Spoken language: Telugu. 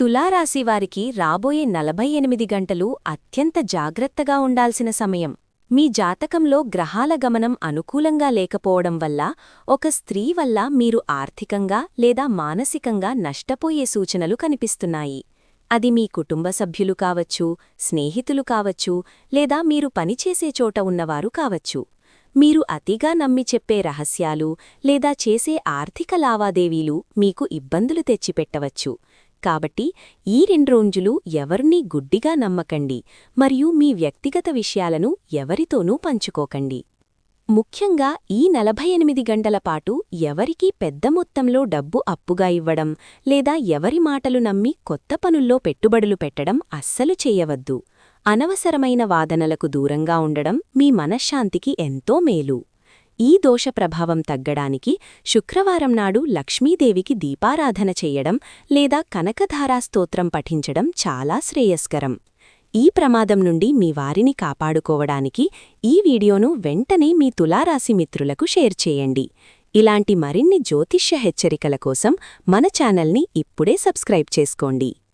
తులారాశివారికి రాబోయే నలభై ఎనిమిది గంటలు అత్యంత జాగ్రత్తగా ఉండాల్సిన సమయం. మీ జాతకంలో గ్రహాల గమనం అనుకూలంగా లేకపోవడం వల్ల ఒక స్త్రీ వల్ల మీరు ఆర్థికంగా లేదా మానసికంగా నష్టపోయే సూచనలు కనిపిస్తున్నాయి. అది మీ కుటుంబ సభ్యులు కావచ్చు స్నేహితులు కావచ్చు లేదా మీరు పనిచేసే చోట ఉన్నవారు కావచ్చు. మీరు అతిగా నమ్మి చెప్పే రహస్యాలు లేదా చేసే ఆర్థిక లావాదేవీలు మీకు ఇబ్బందులు తెచ్చిపెట్టవచ్చు. కాబట్టి ఈ రెండు రోజులు ఎవరినీ గుడ్డిగా నమ్మకండి మరియు మీ వ్యక్తిగత విషయాలను ఎవరితోనూ పంచుకోకండి. ముఖ్యంగా ఈ నలభై ఎనిమిది గంటల పాటు ఎవరికీ పెద్ద మొత్తంలో డబ్బు అప్పుగా ఇవ్వడం లేదా ఎవరి మాటలు నమ్మి కొత్త పనుల్లో పెట్టుబడులు పెట్టడం అస్సలు చేయవద్దు. అనవసరమైన వాదనలకు దూరంగా ఉండడం మీ మనశ్శాంతికి ఎంతో మేలు. ఈ దోష ప్రభావం తగ్గడానికి శుక్రవారం నాడు లక్ష్మీదేవికి దీపారాధన చేయడం లేదా కనకధారా స్తోత్రం పఠించడం చాలా శ్రేయస్కరం. ఈ ప్రమాదం నుండి మీ వారిని కాపాడుకోవడానికి ఈ వీడియోను వెంటనే మీ తులారాశి మిత్రులకు షేర్ చేయండి. ఇలాంటి మరిన్ని జ్యోతిష్య హెచ్చరికల కోసం మన ఛానల్ని ఇప్పుడే సబ్స్క్రైబ్ చేసుకోండి.